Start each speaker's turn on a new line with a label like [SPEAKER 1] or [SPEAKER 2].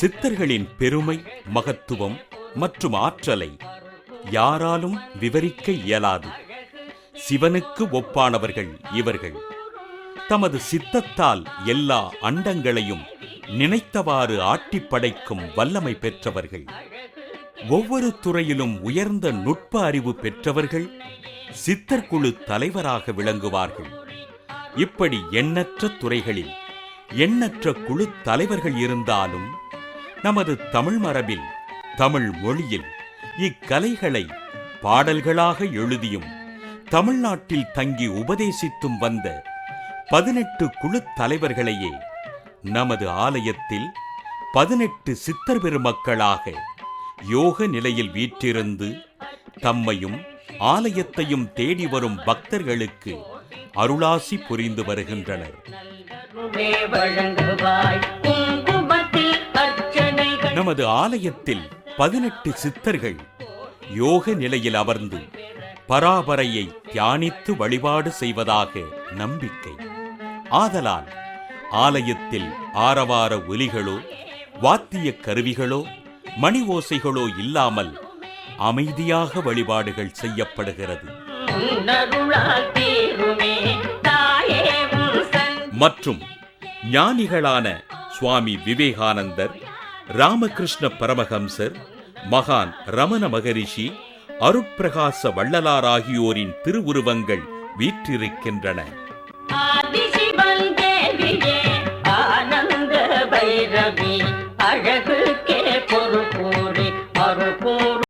[SPEAKER 1] சித்தர்களின் பெருமை மகத்துவம் மற்றும் ஆற்றலை யாராலும் விவரிக்க இயலாது. சிவனுக்கு ஒப்பானவர்கள் இவர்கள். தமது சித்தத்தால் எல்லா அண்டங்களையும் நினைத்தவாறு ஆட்டி படைக்கும் வல்லமை பெற்றவர்கள். ஒவ்வொரு துறையிலும் உயர்ந்த நுட்ப அறிவு பெற்றவர்கள் சித்தர் குழு தலைவராக விளங்குவார்கள். இப்படி எண்ணற்ற துறைகளில் எண்ணற்ற குழு தலைவர்கள் இருந்தாலும் நமது தமிழ் மரபில் தமிழ் மொழியில் இக்கலைகளை பாடல்களாக எழுதியும் தமிழ்நாட்டில் தங்கி உபதேசித்தும் வந்த பதினெட்டு குழு தலைவர்களையே நமது ஆலயத்தில் பதினெட்டு சித்தர் பெருமக்களாக யோக நிலையில் வீற்றிருந்து தம்மையும் ஆலயத்தையும் தேடி வரும் பக்தர்களுக்கு அருளாசி புரிந்து வருகின்றனர். நமது ஆலயத்தில் பதினெட்டு சித்தர்கள் யோக நிலையில் அமர்ந்து பராபரையை தியானித்து வழிபாடு செய்வதாக நம்பிக்கை. ஆதலால் ஆலயத்தில் ஆரவார ஒலிகளோ வாத்திய கருவிகளோ மணி ஓசைகளோ இல்லாமல் அமைதியாக வழிபாடுகள் செய்யப்படுகிறது. மற்றும் ஞானிகளான சுவாமி விவேகானந்தர் ராமகிருஷ்ண பரமஹம்சர் மகான் ரமண மகரிஷி அருட்பிரகாச வள்ளலார் ஆகியோரின் திருவுருவங்கள் வீற்றிருக்கின்றன.
[SPEAKER 2] அழகு